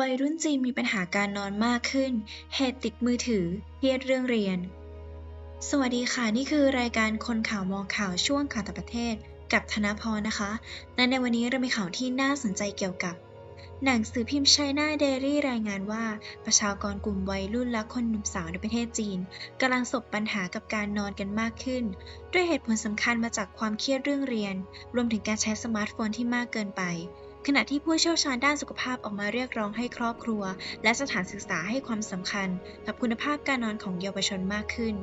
วัยรุ่นจีนมีปัญหาการนอนมากขึ้น เหตุติดมือถือเครียดเรื่องเรียน สวัสดีค่ะ นี่คือรายการคนข่าวมองข่าวช่วงข่าวต่างประเทศ กับธนพรนะคะ และในวันนี้เรามีข่าวที่น่าสนใจเกี่ยวกับ หนังสือพิมพ์ China Daily รายงานว่า ประชากรกลุ่มวัยรุ่นและคนหนุ่มสาวในประเทศจีนกำลังสบปัญหากับการนอนกันมากขึ้น ด้วยเหตุผลสำคัญมาจากความเครียดเรื่องเรียน รวมถึงการใช้สมาร์ทโฟนที่มากเกินไป ขณะที่ผู้เชี่ยวชาญด้านสุขภาพออกมาเรียกร้องให้ครอบครัว และสถานศึกษาให้ความสำคัญ กับคุณภาพการนอนของเยาวชนมากขึ้น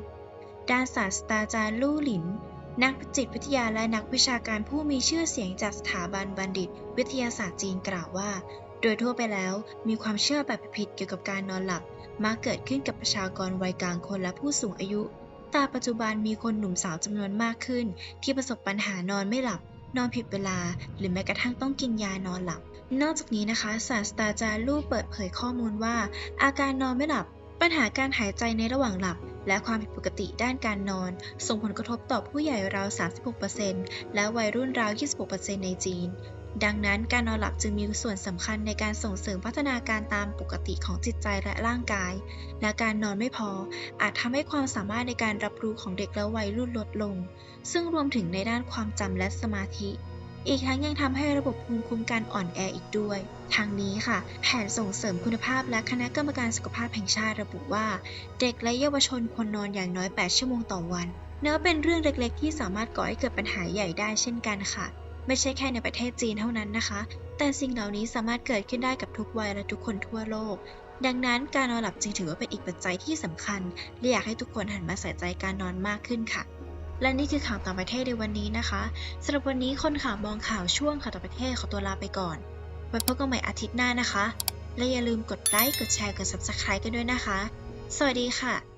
ด้านศาสตราจารย์ลู่หลิน นักจิตวิทยาและนักวิชาการผู้มีชื่อเสียงจากสถาบันบัณฑิต วิทยาศาสตร์จีนกล่าวว่า โดยทั่วไปแล้วมีความเชื่อแบบผิดเกี่ยวกับการนอนหลับมักเกิดขึ้นกับประชากรวัยกลางคนและผู้สูงอายุแต่ปัจจุบันมีคนหนุ่มสาวจำนวนมากขึ้น ที่ประสบปัญหานอนไม่หลับ นอนผิดเวลา หรือแม้กระทั่งต้องกินยานอนหลับ นอกจากนี้นะคะศาสตราจารย์ลู่เปิดเผยข้อมูลว่า อาการนอนไม่หลับ ปัญหาการหายใจในระหว่างหลับ และความผิดปกติด้านการนอน ส่งผลกระทบต่อผู้ใหญ่ราว 36%และวัยรุ่นราว 26%ในจีน ดังนั้นการนอนหลับจึงมีส่วนสำคัญในการส่งเสริมพัฒนาการตามปกติของจิตใจและร่างกาย และการนอนไม่พอ อาจทำให้ความสามารถในการรับรู้ของเด็กและวัยรุ่นลดลง ซึ่งรวมถึงในด้านความจำและสมาธิ อีกทั้งยังทำให้ระบบภูมิคุ้มกันอ่อนแออีกด้วย ทางนี้ค่ะ แผนส่งเสริมคุณภาพและคณะกรรมการสุขภาพแห่งชาติระบุว่า เด็กและเยาวชนควรนอนอย่างน้อย 8 ชั่วโมงต่อวันเนื้อเป็นเรื่องเล็กๆ ที่สามารถก่อให้เกิดปัญหาใหญ่ได้เช่นกันค่ะ ไม่ใช่แค่ในประเทศจีนเท่านั้นนะคะ แต่สิ่งเหล่านี้สามารถเกิดขึ้นได้กับทุกวัยและทุกคนทั่วโลก ดังนั้นการนอนหลับจึงถือว่าเป็นอีกปัจจัยที่สำคัญและอยากให้ทุกคนหันมาใส่ใจการนอนมากขึ้นค่ะ และนี่คือข่าวต่างประเทศในวันนี้นะคะสำหรับวันนี้คนข่าวมองข่าวช่วงข่าวต่างประเทศขอตัวลาไปก่อนไว้พบกันใหม่อาทิตย์หน้านะคะ และอย่าลืมกดไลค์กดแชร์กด subscribe กันด้วยนะคะ สวัสดีค่ะ